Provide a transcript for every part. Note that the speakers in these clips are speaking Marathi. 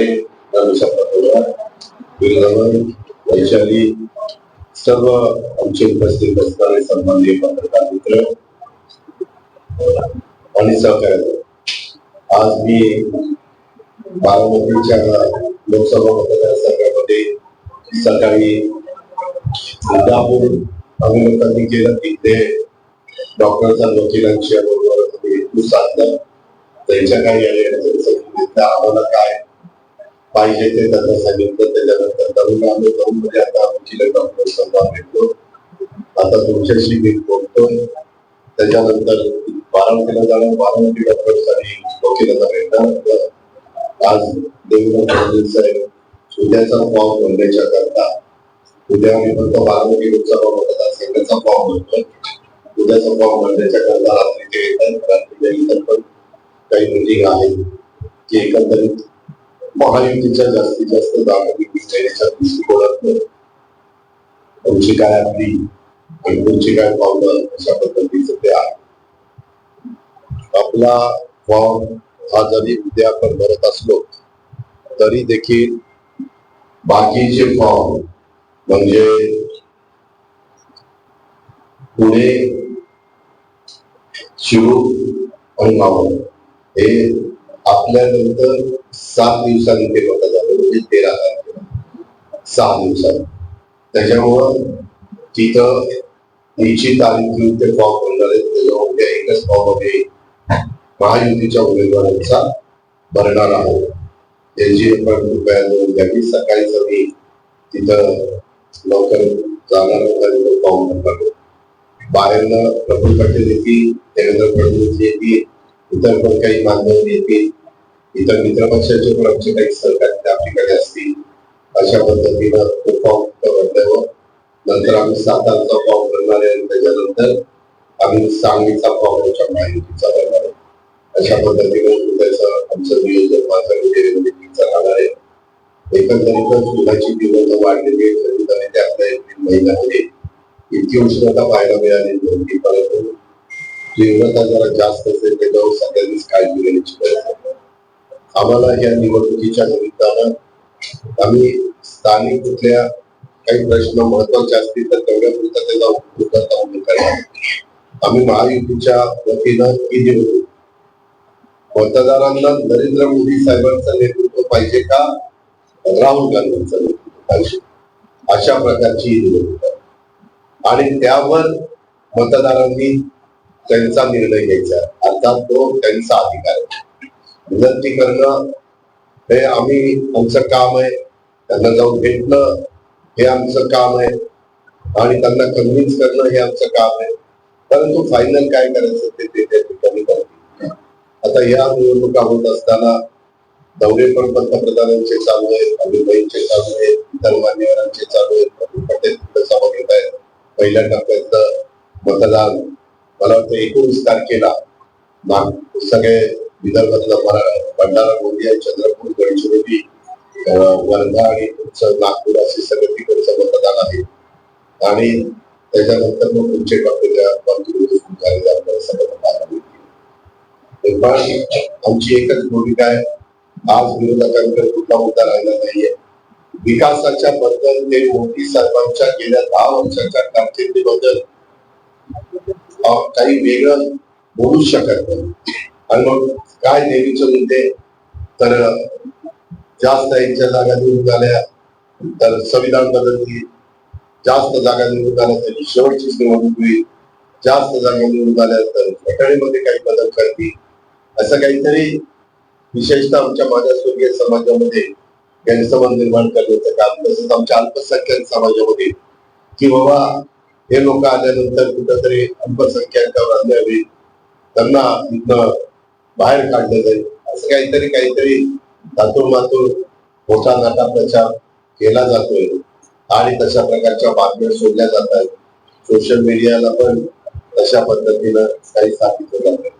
खरे रामेश्वर पटोले विरजवळ वैशाली सर्व आमचे उपस्थित असणारे सन्माननीय पत्रकार मित्र आणि सहकारी आज मी बारामतीच्या लोकसभा मतदारसंघामध्ये सकाळी इंदापूर आम्ही लोकांनी केलं की ते डॉक्टरचा वकिलांशी बरोबर साधलं त्यांच्या काही आले आम्हाला काय पाहिजे ते त्यांना सांगितलं. त्याच्यानंतर तरुण आम्ही तरुणमध्ये आता डॉक्टर सन्मान भेटतो आता तुमच्याशी मी बोलतोय. त्याच्यानंतर बारामतीला जाणं बारामती डॉक्टर्स आणि वकिलांना भेटणार आज देवेंद्र फडणवीस साहेब उद्याचा फॉर्म भरण्याच्या करता. उद्या आम्ही फक्त बारामती लोकसभा मतदारसंघाचा फॉर्म भरतोय उद्याचा फॉर्म भरण्याच्या करता रात्री ते येतात. पण काही मिटिंग आहे की एकंदरीत महायुतीच्या जास्तीत जास्त जागा विकण्याच्या दृष्टिकोनातून तुमची काय आपली आणि तुमची काय पावलं अशा पद्धतीचं ते आहे. आपला फॉर्म हा जरी उद्या आपण भरत असलो तरी देखील बाकीचे फॉर्म म्हणजे पुणे शिरूर आणि मावळ हे आपल्यानंतर सात दिवसांनी ते मतदान म्हणजे तेरा तारखेला. सहा दिवसांनी. त्याच्यामुळं तिथं निश्चित तारीख घेऊन ते फॉर्म भरणार आहेत त्याच्यामध्ये एकच फॉर्ममध्ये महायुतीच्या उमेदवारांचा भरणार आहोत. त्यांची आपण कृपया नोंद द्यावी सकाळीच मी तिथं लवकर जाणार होता फॉर्म भरणार बाहेरनं प्रफुल्ल पटेल येतील देवेंद्र फडणवीस येतील इतर पण काही मान्यवर येतील. इतर मित्रपक्षाचे पण आमचे काही सहकारी त्या ठिकाणी असतील. अशा पद्धतीनं तो फॉर्म भरल्यावर नंतर आम्ही सातारचा फॉर्म भरणार आहे त्याच्यानंतर आम्ही सांगलीचा फॉर्म आमच्या माहितीचा भरणार आहे. अशा पद्धतीनं त्याचं आमचं नियोजन माझं मीटिंगचा म्हणजे राहणार आहे. एकंदरीतच दुधाची किंमत वाढलेली आहे. तरी त्यातल्या एप्रिल महिन्यामध्ये इतकी उष्णता पाहायला मिळाली नव्हती परंतु तीव्रता जरा जास्त असेल त्याच्यावर सगळ्यांनीच काळजी घेण्याची गरज आहे. आम्हाला या निवडणुकीच्या निमित्तानं आम्ही स्थानिक कुठल्या काही प्रश्न महत्त्वाचे असतील तर तेवढ्या पुरता त्याचा उपयोग करणार आम्ही महायुतीच्या वतीनं ही निवडणूक मतदारांना नरेंद्र मोदी साहेबांचं नेतृत्व पाहिजे का? राहुल गांधींचं नेतृत्व पाहिजे. अशा प्रकारची निवडणूक आहे. आणि त्यावर मतदारांनी त्यांचा निर्णय घ्यायचा अर्थात तो त्यांचा अधिकार आहे. विनंती करणं हे आम्ही आमचं काम आहे. त्यांना जाऊन भेटणं हे आमचं काम आहे. आणि त्यांना कन्व्हिन्स करणं हे आमचं काम आहे. परंतु फायनल काय करायचं ते ते त्या ठिकाणी करतील आता या निवडणुका होत असताना दौरे पण पंतप्रधानांचे चालू आहेत अमितभाईंचे चालू आहेत इतर मान्यवरांचे चालू आहेत. प्रवीण पटेल तिथं सभा घेत आहेत. पहिल्या टप्प्यातलं मतदान मला वाटतं एकोणीस तारखेला. सगळे विदर्भातला भंडारा गोंदिया चंद्रपूर गडचिरोली वर्धा आणि तुमचं नागपूर असे सगळे तिकडचं मतदान आहे. आणि त्याच्यानंतर मग तुमचे डॉक्टर आमची एकच भूमिका आहे. आज विरोधकांकडे कुठला मुद्दा राहिला नाहीये. विकासाच्या बद्दल ते मोदी साहेबांच्या गेल्या दहा वर्षाच्या कारकिर्दीबद्दल काही वेगळं बोलू शकत नाही. आणि मग काय नेहमीचे मुद्दे तर जास्त यांच्या जागा निवडून झाल्या तर संविधान बदलली. जास्त जागा निवडून झाल्या तर शेवटचीच निवडणूक होईल. जास्त जागा निवडून झाल्या तर घटनेमध्ये काही बदल करतील. असं काहीतरी विशेषतः आमच्या मागासवर्गीय समाजामध्ये गैरसमज निर्माण करण्याचं काम तसंच आमच्या अल्पसंख्याक समाजामध्ये की बाबा हे लोक आल्यानंतर कुठंतरी अल्पसंख्याकावर अन्याय होईल त्यांना इथं बाहेर काढलं जाईल असं काहीतरी काहीतरी धातूर मातून मोठा नाटा प्रचार केला जातोय. आणि तशा प्रकारच्या बातम्या सोडल्या जात आहेत. सोशल मीडियाला पण तशा पद्धतीनं काही सांगितलं जात.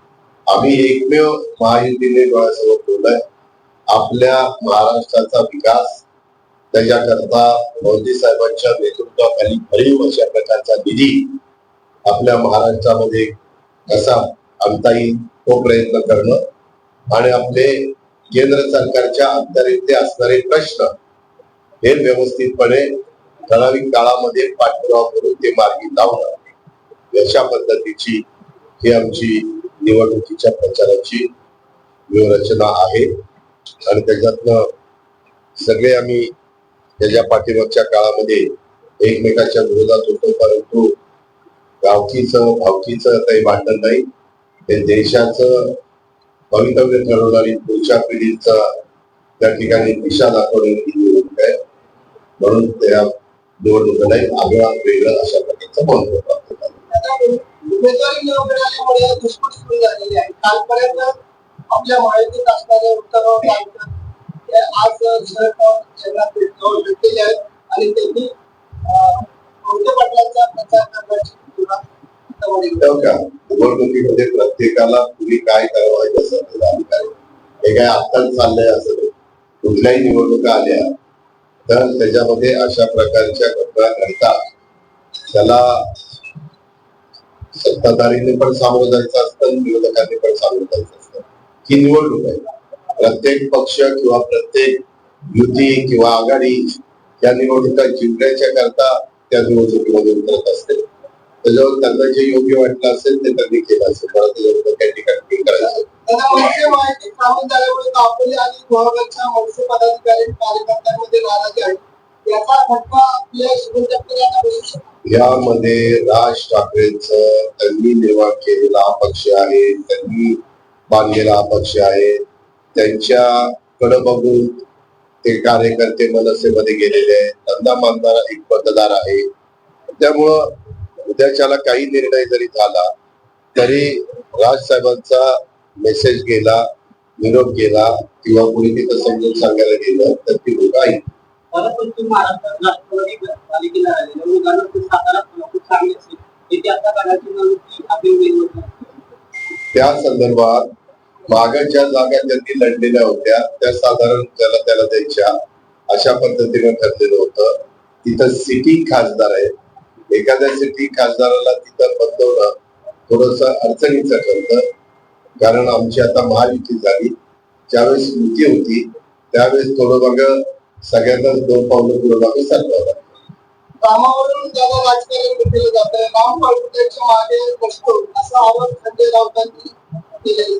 आम्ही एकमेव महायुतीने डोळ्यासमोर ठेवलंय. आपल्या महाराष्ट्राचा विकास त्याच्याकरता मोदी साहेबांच्या नेतृत्वाखाली भरीव अशा प्रकारचा निधी आपल्या महाराष्ट्रामध्ये कसा आणता येईल तो प्रयत्न करणं आणि आपले केंद्र सरकारच्या अंतरिते असणारे प्रश्न हे व्यवस्थितपणे ठराविक काळामध्ये पाठपुरावा करून ते मार्गी लावणं अशा पद्धतीची ही आमची निवडणुकीच्या प्रचाराची व्यूहरचना आहे. आणि त्याच्यातनं सगळे आम्ही त्याच्या पाठीमागच्या काळामध्ये एकमेकाच्या विरोधात होतो परंतु गावकीचं भावकीचं काही भांडण नाही. हे देशाचं भवितव्य ठरवणारी पुढच्या पिढीचा त्या ठिकाणी दिशा दाखवणारी ही निवडणूक आहे म्हणून त्या निवडणुकीला एक आग्रह वेगळं अशा प्रकारचं महत्त्व प्राप्त झालं उमेदवारी दुष्पट सुरू झालेली आहे. कालपर्यंत आपल्या माहितीत असणारे उत्तरावर लागतात ते आज शरद पवार भेटलेले आहेत आणि त्यांनी पाटलांचा प्रचार करण्याची निवडणुकीमध्ये प्रत्येकाला तुम्ही काय करावं हे अधिकार हे काय आत्ताच चाललंय असं कुठल्याही निवडणुका आल्या तर त्याच्यामध्ये अशा प्रकारच्या घटना घडतात. त्याला सत्ताधारीने पण सामोरं जायचं असतं विरोधकांनी पण सामोरं जायचं असतं. ही निवडणूक आहे. प्रत्येक पक्ष किंवा प्रत्येक युती किंवा आघाडी या निवडणुका जिंकण्याच्या करता त्या निवडणुकीमध्ये उतरत असते. त्याच्यावर त्यांना जे योग्य वाटलं असेल ते त्यांनी केलं असेल. मला त्याच्याबद्दल काही ठिकाणी करायचं त्यांना यामध्ये राज ठाकरेंचं त्यांनी निर्माण केलेला हा पक्ष आहे त्यांनी बांधलेला पक्ष आहे. त्यांच्याकडे बघून ते कार्यकर्ते मनसेमध्ये गेलेले आहेत. धंदा मानणारा एक मतदार आहे. त्यामुळं उद्याच्याला काही निर्णय जरी झाला तरी राज साहेबांचा मेसेज गेला निरोप गेला किंवा कुणी तिथं समजून सांगायला गेलं तर ती लोक उमेदवार त्या संदर्भात मागे ज्या जागा त्यांनी लढलेल्या होत्या त्या साधारण त्याला त्याला द्यायच्या अशा पद्धतीने ठरलेलं होतं. तिथं सिटी खासदार आहे एखाद्या सिटी खासदाराला तिथं बदलवणं थोडस अडचणीचं ठरतं. कारण आमची आता महायुती झाली. ज्यावेळेस युती होती त्यावेळेस थोडं मग सगळ्यांनाच दोन पावलं पुढे मागे सरकावं लागतं. कामावरून त्याला राजकारण जात आहे राम पाटलांच्या मागे बसतो असं आवाज संजय राऊतांनी केलेलं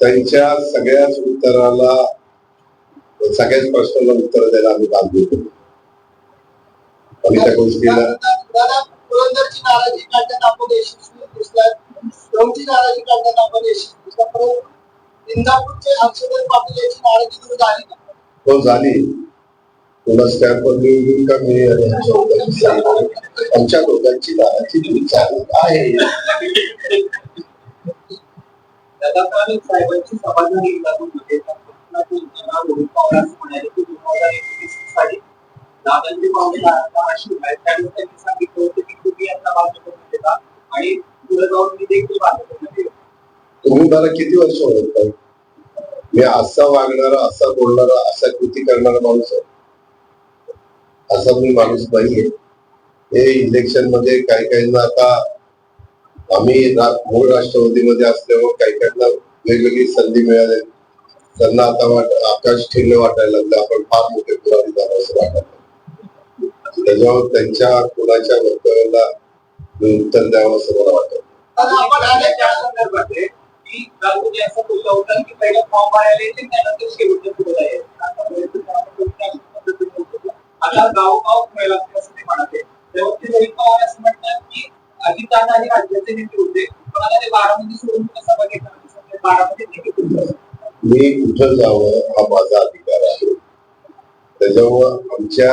त्यांच्या सगळ्याच उत्तराला सगळ्याच प्रश्नाला उत्तर द्यायला आम्ही होतो आणि त्या गोष्टीला दूर झाली. तुला स्टॅम्पवर निवडून का मी. आमच्या लोकांची नाराजी दूर झाली. आहे. साहेबांची सभा झाली इंदापूरमध्ये त्या आहेत. त्यावेळेस त्यांनी सांगितलं होतं की तुम्ही आता भाजपमध्ये जा आणि पुढे जाऊन मी देखील भाजपमध्ये येऊ. तुम्ही मला किती वर्ष ओळखताय? मी असा वागणारा असा बोलणारा असा कृती करणारा माणूस आहे. असा मी माणूस नाहीये. हे इलेक्शनमध्ये काही काहींना आता आम्ही मूळ राष्ट्रवादीमध्ये असल्यामुळे काही काहींना वेगवेगळी संधी मिळाली. त्यांना आता वाट आकाश ठेवलं वाटायला लागलं. आपण फार मोठे पुरावे झालं असं वाटायला त्याच्यावर त्यांच्या कुणाच्या वक्तव्याला उत्तर द्यावं असं मला वाटत. अजितदादा हे राज्याचे नेते होते. पण आता ते बारामती सोडून बारामती होतं. मी कुठं जावं हा माझा अधिकार आहे. त्याच्यामुळं आमच्या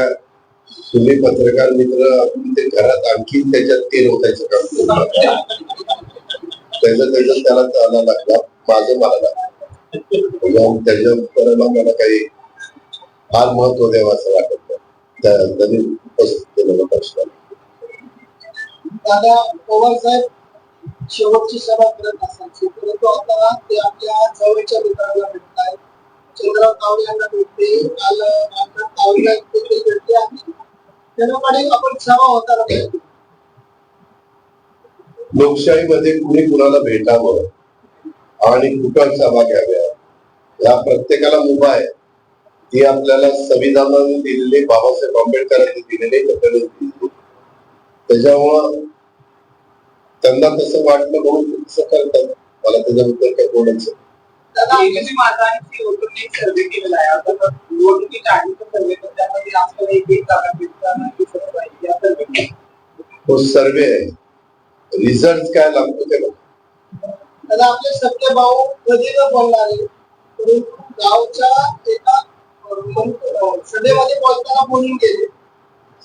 तुम्ही पत्रकार मित्र आपण ते घरात आणखी त्याच्यात तेल होतायचं काम करतात त्याचं त्याचं त्याला चालला लागला माझं मला लागलं. त्याच्यामुळं त्याच्या परिणामाला काही फार महत्त्व द्यावं असं वाटत नाही. त्यांनी उपस्थित केलेला प्रश्न. दादा पवार साहेब शेवटची सभा करत असतात परंतु आता ते आपल्या जवळच्या मित्राला भेटत आहेत चंद्रराव तावडे यांना काल रामनाथ आणि त्यांच्याकडे आपण सभा होताना लोकशाहीमध्ये कुणी कुणाला भेटावं आणि कुठं सभा घ्याव्या या प्रत्येकाला मुभा आहे. ती आपल्याला संविधानाने दिलेली बाबासाहेब आंबेडकरांनी दिलेली घटनेने त्याच्यामुळं त्यांना तसं वाटलं म्हणून तसं करतात. मला त्याच्याबद्दल काही बोलायचं आहे. दिसत तो सर्वे आहे. रिझल्ट काय लागतो त्याला दादा आपले सत्य भाऊ कधी न बोलणारे गावच्या एका सभेमध्ये बोलताना बोलून गेले.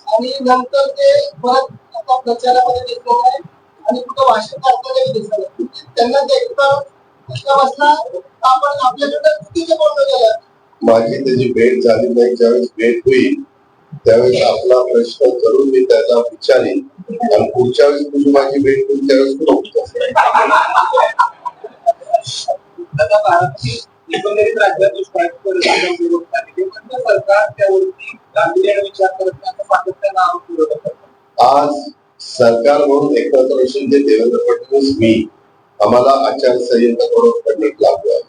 आणि नंतर ते परत आता प्रचारामध्ये दिसले नाही आणि कुठं भाषण करताना नाही. त्यांना ते माझी त्याची भेट झाली नाही ज्यावेळेस भेट होईल त्यावेळेस आपला प्रश्न करून मी त्याला विचारेन. आणि पुढच्या वेळेस तुझी माझी भेट होईल त्यावेळेस तुला उत्तर एकंदरीत राज्यात दुष्काळ. ते म्हणतं सरकार त्यावरती गांभीर्याने विचार करत नाही सातत्यानं आरोप आज सरकार म्हणून एकनाथ शिंदे देवेंद्र फडणवीस मी आम्हाला आचारसंहिता कडून लागू आहे.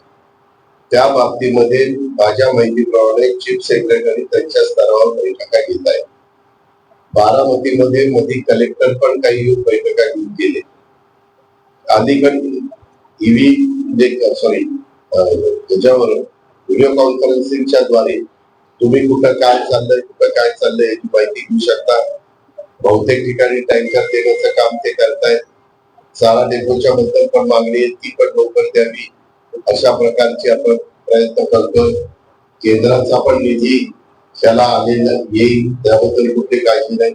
त्या बाबतीमध्ये माझ्या माहितीप्रमाणे चीफ सेक्रेटरी त्यांच्या स्तरावर बैठका घेत आहेत. बारामतीमध्ये मध्ये कलेक्टर पण काही बैठका घेऊन गेले. अलीकडे ईव्ही सॉरी त्याच्यावर व्हिडिओ कॉन्फरन्सिंगच्या द्वारे तुम्ही कुठं काय चाललंय कुठं काय चाललंय याची माहिती घेऊ शकता. बहुतेक ठिकाणी टँकर देण्याचं काम ते करतायत. चारा डेपोच्या बद्दल पण मागणी आहे ती पण लवकर द्यावी अशा प्रकारचे आपण प्रयत्न करतोय. केंद्राचा पण निधी त्याला आलेला येईल त्याबद्दल कुठे काळजी नाही.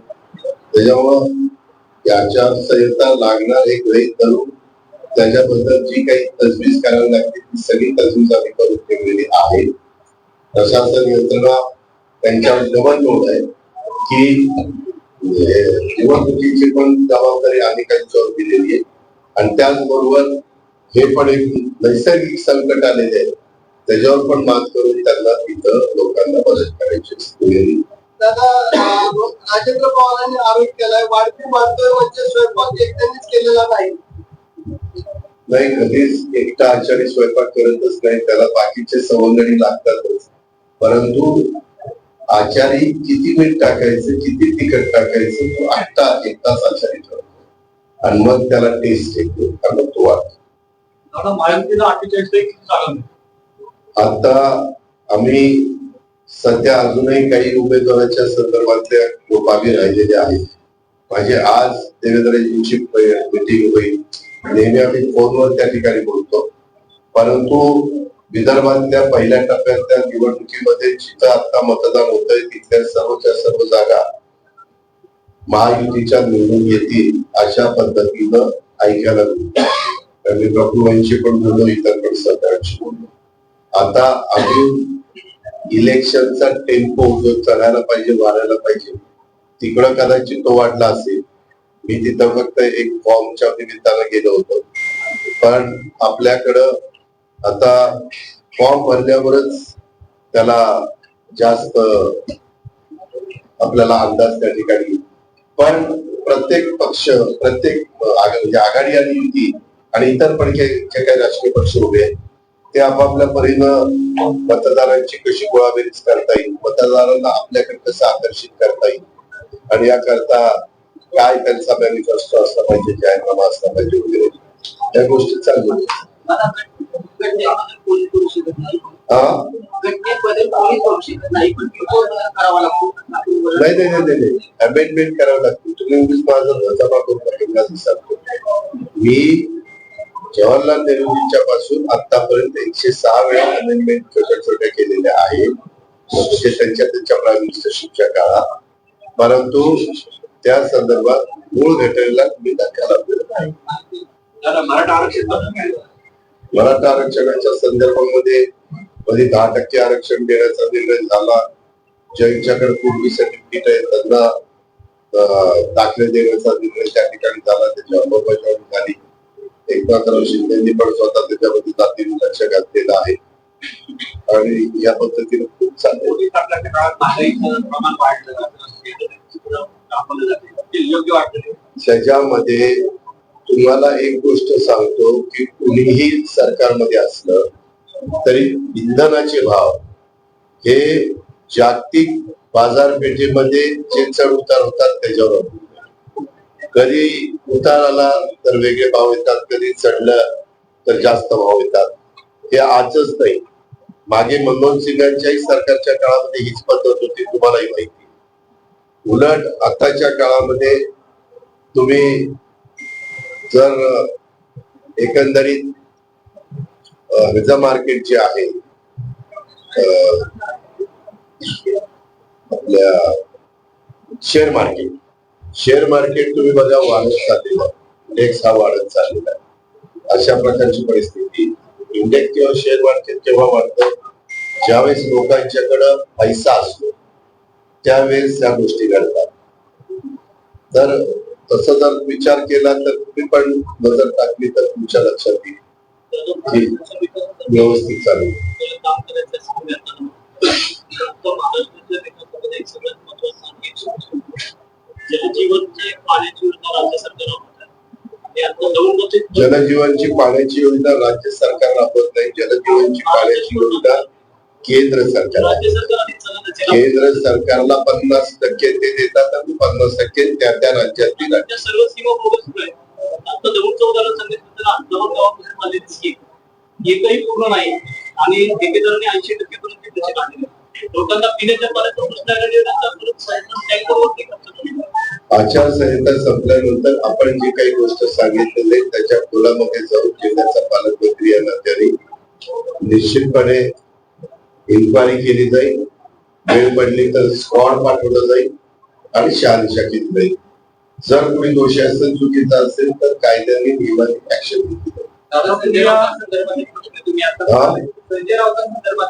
त्याच्यामुळं याच्या संहिता लागणार एक वेळ धरून त्याच्याबद्दल जी काही तजवीज करावी लागते ती सगळी तजवीज आम्ही करून ठेवलेली आहे. प्रशासन यंत्रणा त्यांच्यावर डबल लोड आहे की निवडणुकीची पण जबाबदारी अनेकांच्यावर दिलेली आहे. आणि त्याचबरोबर हे पण एक नैसर्गिक संकट आलेले आहे. त्याच्यावर पण मात करून त्यांना तिथं लोकांना मदत करायची असते. राजेंद्र पवारांनी आरोप केलाय वाढती वाढतोय म्हणजे स्वयंपाक एकट्यानेच केलेला नाही. नाही कधीच एकटा आचारी स्वयंपाक करतच नाही त्याला बाकीचे सवंगडी लागतातच. परंतु आचारी किती मीठ टाकायचं किती तिखट टाकायचं तो आत्ता एकटाच आचारी ठरतो आणि मग त्याला टेस्ट येतो आणि मग तो वाटतो? आता आम्ही सध्या अजूनही काही उमेदवाराच्या संदर्भातल्या बाबी राहिलेल्या आहेत. माझे आज देवेंद्रजींची मीटिंग होईल. नेहमी आम्ही फोनवर त्या ठिकाणी बोलतो. परंतु विदर्भातल्या पहिल्या टप्प्यातल्या निवडणुकीमध्ये जिथं आता मतदान होतंय तिथल्या सर्वच्या सर्व जागा महायुतीच्या निवडून येतील अशा पद्धतीनं ऐकायला मिळतं. तर मी पण बोललो इतर पण सरकारशी बोललो आता अजून इलेक्शनचा टेम्पो जो चढायला पाहिजे वाढायला पाहिजे. तिकडं कदाचित तो वाढला असेल. मी तिथं फक्त एक फॉर्मच्या निमित्तानं गेलो होतो. पण आपल्याकडं आता फॉर्म भरल्यावरच त्याला जास्त आपल्याला अंदाज त्या ठिकाणी पण प्रत्येक पक्ष प्रत्येक म्हणजे आघाडी आणि युती आणि इतर पण जे जे काही राजकीय पक्ष उभे आहेत ते आपापल्या परीनं मतदारांची कशी गोळाबेरीज करता येईल मतदारांना आपल्याकडे कसं आकर्षित करता येईल आणि याकरता काय त्यांचा मॅनिफेस्टो असला पाहिजे जाहीरनामा असला पाहिजे वगैरे या गोष्टी चालू नाही नाही नाही अमेंडमेंट करावं लागते. तुम्ही उगीच माझा जमा करून मी सांगतो. मी जवाहरलाल नेहरूजींच्या पासून आतापर्यंत एकशे सहा वेळा अमेंडमेंट छोट्या छोट्या केलेल्या आहेत. म्हणजे त्यांच्या त्यांच्या प्राईम मिनिस्टरशिपच्या काळात. परंतु त्या संदर्भात मूळ घटनेला मी धक्का लावलेला नाही. मराठा आरक्षण मराठा आरक्षणाच्या संदर्भामध्ये मध्ये दहा टक्के आरक्षण देण्याचा निर्णय झाला. ज्यांच्याकडे पूर्वी सर्टिफिकेट आहे त्यांना दाखले देण्याचा निर्णय त्या ठिकाणी झाला. त्याची अंमलबजावणी झाली. एकनाथराव शिंदेनी पण स्वतः त्याच्यामध्ये जातीने लक्ष घातलेलं आहे. आणि या पद्धतीने खूप ते. त्याच्यामध्ये तुम्हाला एक गोष्ट सांगतो की कुणीही सरकारमध्ये असलं तरी इंधनाचे भाव हे जागतिक बाजारपेठेमध्ये जे चढ उतार होतात त्याच्यावर कधी उतार आला तर वेगळे भाव येतात कधी चढलं तर जास्त भाव येतात. हे आजच नाही. मागे मनमोहन सिंगांच्याही सरकारच्या काळामध्ये हीच पद्धत होती तुम्हालाही माहिती उलट आताच्या काळामध्ये तुम्ही जर एकंदरीत रिझर्व मार्केट जे आहे आपल्या शेअर मार्केट शेअर मार्केट तुम्ही बघा वाढत चाललेलं इंडेक्स हा वाढत चाललेला आहे. अशा प्रकारची परिस्थिती इंडेक्स किंवा शेअर मार्केट केव्हा वाढतं? ज्यावेळेस लोकांच्याकडं पैसा असतो त्यावेळेस त्या गोष्टी घडतात. तर तसं जर विचार केला तर तुम्ही पण नजर टाकली तर तुमच्या लक्षात येईल. की व्यवस्थित चालू आहे. काम करायचं असेल तर आता तर महाराष्ट्राच्या विकासामध्ये एक सगळ्यात महत्त्वाचा आणखी एक सूचना. जलजीवनची पाण्याची योजना राज्य सरकारनं होतं हे आता जवळपास जलजीवनची पाण्याची योजना राज्य सरकार राबवत नाही. जलजीवनची पाण्याची योजना केंद्र सरकार राज्य सरकार आणि चलनाचे केंद्र सरकारला पन्नास टक्के ते देतात आणि पन्नास टक्के त्या त्या राज्यातील राज्य सर्व सीमा बोगस सुरू आता जवळचं उदाहरण सांगितलं तर अंतराळ गावापासून आलेली स्कीम एकही पूर्ण नाही आणि ठेकेदारांनी ऐंशी टक्के पर्यंत त्याचे काढलेले लोकांना पिण्याच्या पाण्याचा प्रश्न आहे त्यांचा परत सायकल टँकरवरती खर्च आचारसंहिता संपल्यानंतर आपण जी काही गोष्ट सांगितलेली त्याच्या खोलामध्ये जाऊन जिल्ह्याचा पालकमंत्री या नात्याने निश्चितपणे इन्क्वायरी केली जाईल. वेळ पडली तर स्कॉड पाठवलं जाईल आणि शहानिशा केली जाईल. जर कोणी दोषी असेल चुकीचा असेल तर कायद्याने नियमाने ऍक्शन घेतली संजय प्रश्न तुम्ही आता. संजय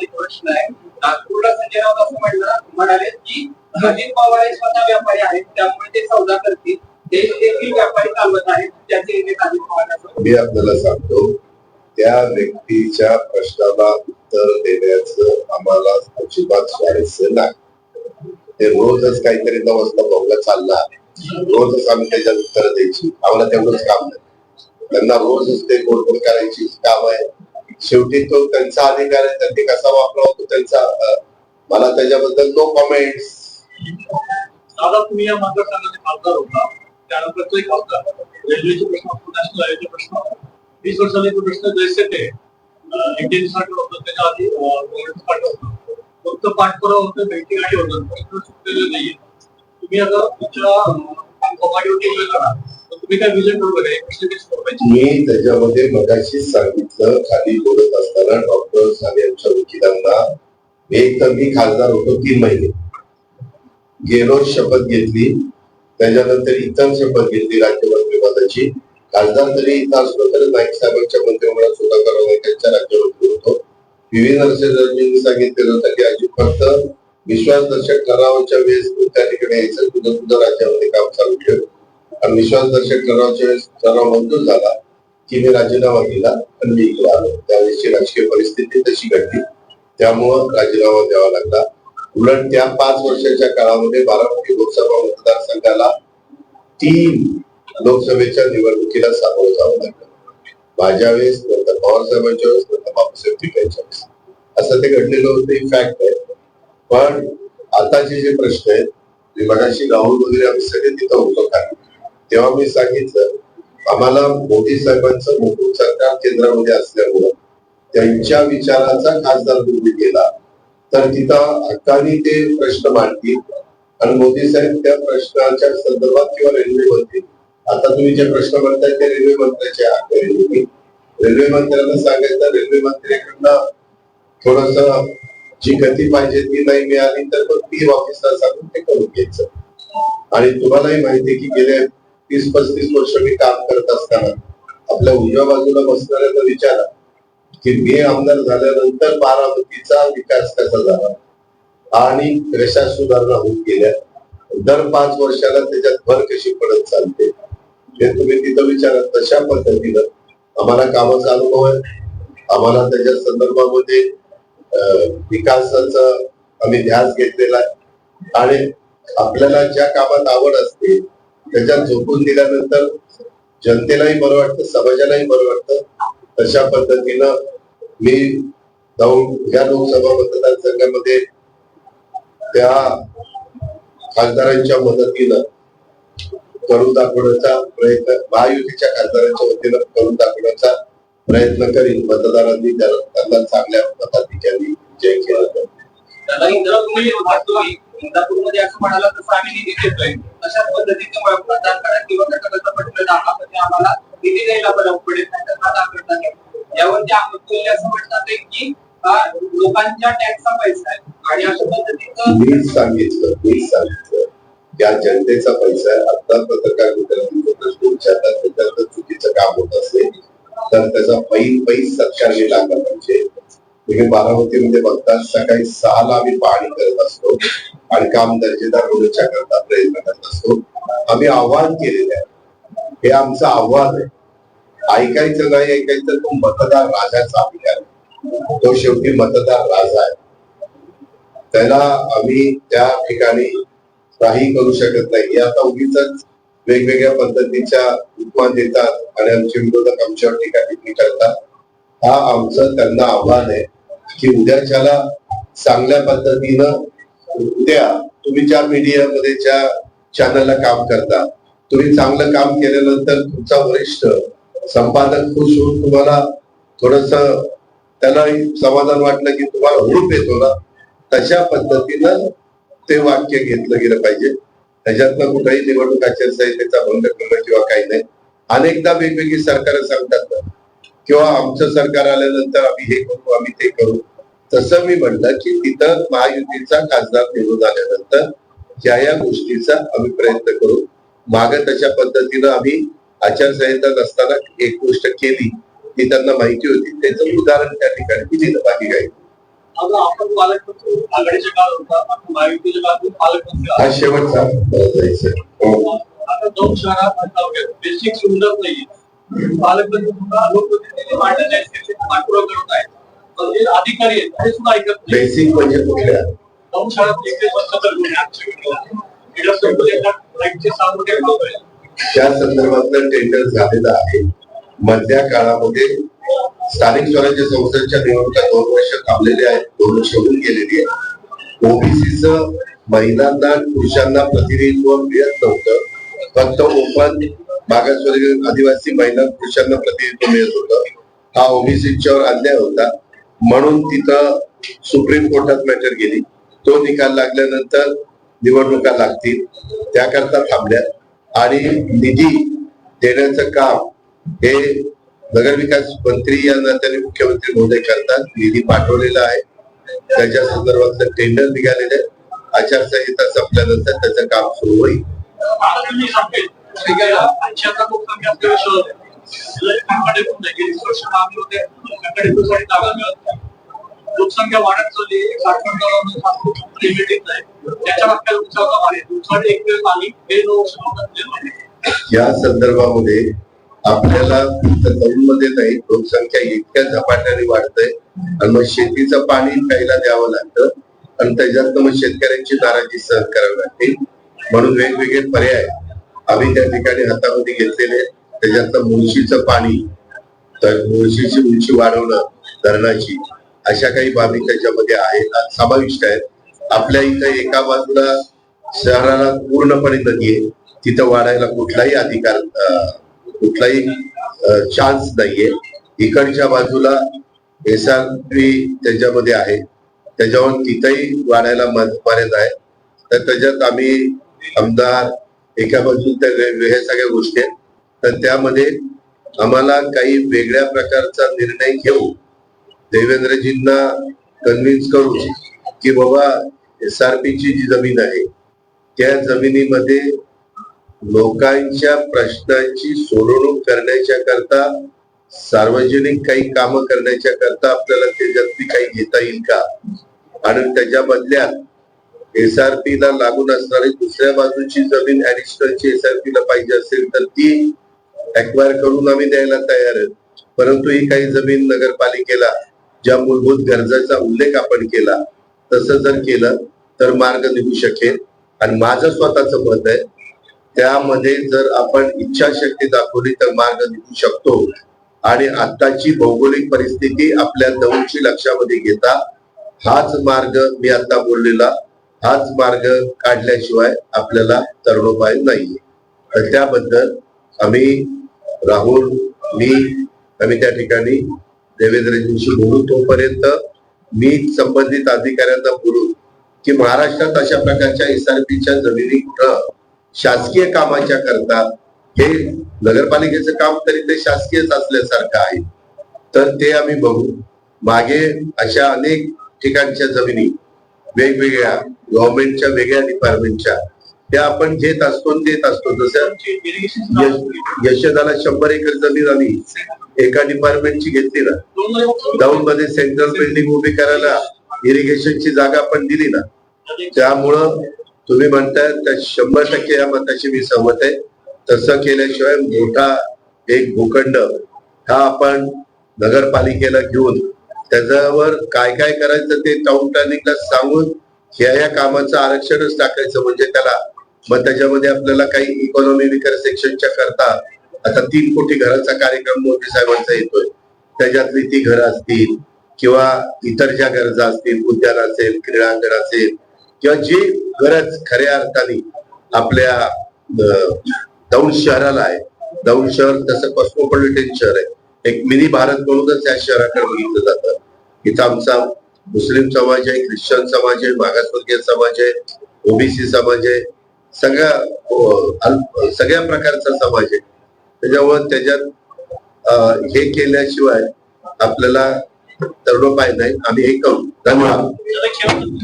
प्रश्न आहे. नागपूरला संजय राऊत असं म्हणलं म्हणाले की अजित पवार हे स्वतः व्यापारी आहेत त्यामुळे ते सौदा करतील. ते देखील व्यापारी चालवत आहेत त्याचे एक अजित पवार मी आपल्याला सांगतो त्या व्यक्तीच्या प्रश्नाला उत्तर देण्याचं आम्हाला अजिबात स्वारस्य नाही. ते रोजच काहीतरी नऊ वाजता बघला चालला रोजच आम्ही त्याच्यात उत्तर द्यायची. आम्हाला तेवढंच काम नाही. त्यांना रोजच ते गोडबोड करायची काम आहे. शेवटी तो त्यांचा अधिकार आहे त्यांनी कसा वापरावा तो त्यांचा मला त्याच्याबद्दल नो कॉमेंट दादा तुम्ही या मतदारसंघाचे खासदार होता. त्यानंतर तो खासदार रेल्वेचे प्रश्न नॅशनल हायवेचे प्रश्न वीस वर्षांनी तो प्रश्न जैसे ते इंडियनसाठी होतं. त्याच्या आधी काँग्रेस होतं. फक्त पाठपुरावा होतं भेटी गाडी होतं. प्रश्न सुटलेले नाहीये. तुम्ही आता तुमच्या कमाडीवरती उभे करा तुम्ही काय विजन बरोबर आहे मी त्याच्यामध्ये मगाशी सांगितलं खाली बोलत असताना डॉक्टर आणि आमच्या वकिलांना एक तर मी खासदार होतो तीन महिने. गेलो शपथ घेतली. त्याच्यानंतर इतर शपथ घेतली राज्य मंत्रिपदाची. खासदार तरी इथं असलो तरी नाईक साहेबांच्या मंत्रिमंडळात सुद्धा करावं त्यांच्या राज्यमंत्री होतो पी व्ही नरसिंहराजेंनी सांगितलेलं होतं की अजित फक्त विश्वासदर्शक ठरावाच्या वेळेस त्या ठिकाणी यायचं सुद्धा सुद्धा राज्यामध्ये काम चालू ठेवलं आणि विश्वासदर्शक ठरावाच्या वेळेस ठराव मंजूर झाला की मी राजीनामा दिला आणि मी इकडे आलो. त्यावेळेसची राजकीय परिस्थिती तशी घडली. त्यामुळं राजीनामा द्यावा लागला. उलट त्या पाच वर्षाच्या काळामध्ये बारामती लोकसभा मतदारसंघाला तीन लोकसभेच्या निवडणुकीला सामोरं जावं लागलं. माझ्या वेळेस नंतर पवार साहेबांच्या वेळेस नंतर बाबासाहेब टिकायच्या वेळेस. असं ते घडलेलं होतं. फॅक्ट आहे पण आताचे जे प्रश्न आहेत मी मगाशी राहुल वगैरे आम्ही सगळे तिथं होतो काय तेव्हा मी सांगितलं आम्हाला मोदी साहेबांचं मोठं सरकार केंद्रामध्ये असल्यामुळं त्यांच्या विचाराचा खासदार तुम्ही केला तर तिथं हक्कानी ते प्रश्न मांडतील. आणि मोदी साहेब त्या प्रश्नाच्या संदर्भात किंवा रेल्वे मंत्री आता तुम्ही जे प्रश्न म्हणताय ते रेल्वे मंत्र्याचे आहे रेल्वे मंत्र्यांना सांगायचं रेल्वे मंत्र्याकडनं थोडस जी गती पाहिजे ती नाही मिळाली तर मग ती ऑफिसला सांगून ते करून घ्यायचं. आणि तुम्हालाही माहिती की गेल्या तीस पस्तीस वर्ष मी काम करत असताना आपल्या उजव्या बाजूला बसणाऱ्याचा विचारा की मी आमदार झाल्यानंतर बारामतीचा विकास कसा झाला? आणि कशा सुधारणा होत गेल्या? दर पाच वर्षाला त्याच्यात भर कशी पडत चालते? हे तुम्ही तिथं विचारा तशा पद्धतीनं आम्हाला कामाचा अनुभव आहे. आम्हाला त्याच्या संदर्भामध्ये विकासाचा आम्ही ध्यास घेतलेला आहे. आणि आपल्याला ज्या कामात आवड असते त्याच्यात झोपून दिल्यानंतर जनतेलाही बरं वाटतं समाजालाही बरं वाटतं. तशा पद्धतीनं मी जाऊन या लोकसभा मतदारसंघामध्ये त्या खासदारांच्या मदतीनं करून दाखवण्याचा प्रयत्न महायुतीच्या खासदारांच्या वतीनं करून दाखवण्याचा प्रयत्न करीन. मतदारांनी त्यांना चांगल्या मताधिक्याने विजय केला तर. इंदापूरमध्ये असं म्हणाला तसं आम्ही निधी देतोय. पद्धतीने किंवा घटकाचा म्हणजे आम्हाला निधी द्यायला बरं पडेल यावरती असं म्हणतात की लोकांच्या टॅक्सचा पैसा आहे. आणि अशा पद्धतीचं मीच सांगितलं मीच सांगितलं. या जनतेचा पैसा आहे आता पत्रकार मित्रांनी प्रश्न त्याच्यात चुकीचं काम होत असेल तर त्याचा पैल पैस सरकारने लागला पाहिजे तुम्ही बारामतीमध्ये बघता सकाळी सहाला आम्ही पाहणी करत असतो आणि काम दर्जेदार होण्याच्या करता प्रयत्न करत असतो. आम्ही आव्हान केलेलं आहे. हे आमचं आव्हान आहे. ऐकायचं नाही ऐकायचं तो मतदार राजाचा अधिकार तो शेवटी मतदार राजा आहे. त्याला आम्ही त्या ठिकाणी काही करू शकत नाही. हे आता उगीच वेगवेगळ्या पद्धतीच्या उपमा देतात आणि आमचे विरोधक आमच्यावर टीका टिप्पणी करतात. हा आमचं त्यांना आव्हान आहे की उद्याच्याला चांगल्या पद्धतीनं उद्या तुम्ही ज्या मीडियामध्ये ज्या चॅनलला काम करता तुम्ही चांगलं काम केल्यानंतर तुमचा वरिष्ठ संपादक खुश होऊन तुम्हाला थोडस त्याला समाधान वाटलं की तुम्हाला हुरूप येतो ना तशा पद्धतीनं ते वाक्य घेतलं गेलं पाहिजे. त्याच्यातनं कुठेही निवडणूक आचारसंहितेचा भंग करणं किंवा काही नाही. अनेकदा वेगवेगळी सरकार सांगतात. किंवा आमचं सरकार आल्यानंतर आम्ही हे करू आम्ही ते करू. तसं मी म्हणलं की तिथं महायुतीचा खासदार निवडून आल्यानंतर या या गोष्टीचा आम्ही प्रयत्न करू. माग तशा पद्धतीनं आम्ही आचारसंहिता नसताना एक गोष्ट केली ती त्यांना माहिती होती. त्याचं उदाहरण त्या ठिकाणी दिलं बाकी काही आपण पालकमंत्री आघाडीच्या काळात होता? आपण महायुतीच्या काळात पालकमंत्री हा. शेवटचा. आता दोन शहरात बेसिक सुविधा नाहीये पालकमंत्री सुद्धा लोकप्रतिनिधी मांडण्याच्या स्थितीत पाठपुरावा करत आहेत. पण जे अधिकारी आहेत ते सुद्धा ऐकत नाही. बेसिक म्हणजे कुठल्या दोन त्या संदर्भातलं टेंडर झालेलं आहे. मधल्या काळामध्ये स्थानिक स्वराज्य संस्थांच्या निवडणुका दोन वर्ष थांबलेल्या आहेत दोन वर्ष होऊन गेलेली आहे ओबीसीच महिलांना पुरुषांना प्रतिनिधित्व मिळत नव्हतं. फक्त ओपन मागासवर्गीय आदिवासी महिला पुरुषांना प्रतिनिधित्व मिळत होतं. हा ओबीसीच्यावर अन्याय होता. म्हणून तिथं सुप्रीम कोर्टात मॅटर गेली तो निकाल लागल्यानंतर निवडणुका लागतील त्याकरता थांबल्या. आणि निधी देण्याचं काम हे नगरविकास मंत्री या नात्याने मुख्यमंत्री महोदय करतात निधी पाठवलेला आहे. त्याच्या संदर्भातलं टेंडर निघालेलं आहे. आचारसंहिता संपल्यानंतर त्याचं काम सुरू होईल. लोकसंख्या वाढत चालली त्याच्या या संदर्भामध्ये आपल्याला मध्ये नाही लोकसंख्या इतक्या झपाट्याने वाढतंय. आणि मग शेतीचं पाणी प्यायला द्यावं लागतं. आणि त्याच्यातनं मग शेतकऱ्यांची नाराजी सहन करावी लागते. म्हणून वेगवेगळे पर्याय आम्ही त्या ठिकाणी हातामध्ये घेतलेले आहेत. त्याच्यातलं मुळशीचं पाणी तर मुळशीची उंची वाढवणं धरणाची अशा काही बाबी त्याच्यामध्ये आहेत. समाविष्ट आहेत. आपल्या इथं एका बाजूला शहराला पूर्णपणे नदी आहे. तिथं वाढायला कुठलाही अधिकार कुठलाही चान्स नाहीये. इकडच्या बाजूला एस आर पी त्याच्यामध्ये आहे. त्याच्यावर तिथंही वाढायला मर्यादा आहे. तर त्याच्यात आम्ही आमदार एका बाजूला त्या वे- हे सगळ्या गोष्टी आहेत. तर त्यामध्ये आम्हाला काही वेगळ्या प्रकारचा निर्णय घेऊ देवेंद्रजींना कन्व्हिन्स करू की बाबा एस आर पीची जी जमीन आहे त्या जमिनीमध्ये लोकांच्या प्रश्नांची सोडवणूक करण्याच्या करता सार्वजनिक काही काम करण्याच्या करता आपल्याला त्याच्यातली काही घेता येईल का? आणि त्याच्या बदल्यात एस आर पी ला लागून असणारी दुसऱ्या बाजूची जमीन ऍडिशनलची एस आर पी ला पाहिजे असेल तर ती अक्वायर करून आम्ही द्यायला तयार आहे परंतु ही काही जमीन नगरपालिकेला ज्या मूलभूत गरजाचा उल्लेख आपण केला तसं जर केलं तर मार्ग निघू शकेल. आणि माझं स्वतःच मत आहे त्यामध्ये जर आपण इच्छाशक्ती दाखवली तर मार्ग निघू शकतो. आणि आताची भौगोलिक परिस्थिती आपल्या दौडची लक्षामध्ये घेता हाच मार्ग मी आता बोललेला. हाच मार्ग काढल्याशिवाय आपल्याला तरुणोपाय नाहीये. तर त्याबद्दल आम्ही राहुल मी आम्ही त्या ठिकाणी देवेंद्रजींशी बोलू. तोपर्यंत मी संबंधित अधिकाऱ्यांना बोलू की महाराष्ट्रात अशा प्रकारच्या एसआरपीच्या जमिनी कुठं शासकीय कामाच्या करता हे नगरपालिकेचं काम तरी ते शासकीयच असल्यासारखं आहे. तर ते आम्ही बघू. मागे अशा अनेक ठिकाणच्या जमिनी वेगवेगळ्या गव्हर्नमेंटच्या वेगळ्या डिपार्टमेंटच्या त्या आपण घेत असतो देत असतो. जसं यश- यशोदाला शंभर एकर जमीन आली एका डिपार्टमेंटची घेतली ना. दौंडमध्ये सेंट्रल बिल्डिंग उभी करायला इरिगेशनची जागा आपण दिली ना. त्यामुळं तुम्ही म्हणताय त्या शंभर टक्के या मताशी मी सहमत आहे. तसं केल्याशिवाय मोठा एक भूखंड हा आपण नगरपालिकेला घेऊन त्याच्यावर काय काय करायचं ते टाउन प्लॅनिंगला सांगून ह्या या कामाचं आरक्षणच टाकायचं म्हणजे त्याला. मग त्याच्यामध्ये आपल्याला काही इकॉनॉमी विकास सेक्शनच्या करता आता तीन कोटी घराचा कार्यक्रम मोदी साहेबांचा येतोय. त्याच्यातली ती घरं असतील किंवा इतर ज्या गरजा असतील उद्यान असेल क्रीडांगण असेल किंवा जी गरज खऱ्या अर्थाने आपल्या दौंड शहराला आहे. दौंड शहर तसं कॉस्मोपॉलिटन शहर आहे. एक मिनी भारत म्हणूनच या शहराकडे बघितलं जातं इथं आमचा मुस्लिम समाज आहे ख्रिश्चन समाज आहे मागासवर्गीय समाज आहे ओबीसी समाज आहे सगळ्या सगळ्या प्रकारचा समाज आहे. त्याच्यामुळे त्याच्यात हे केल्याशिवाय आपल्याला तरुणोपाय नाही. आम्ही हे करू. धन्यवाद.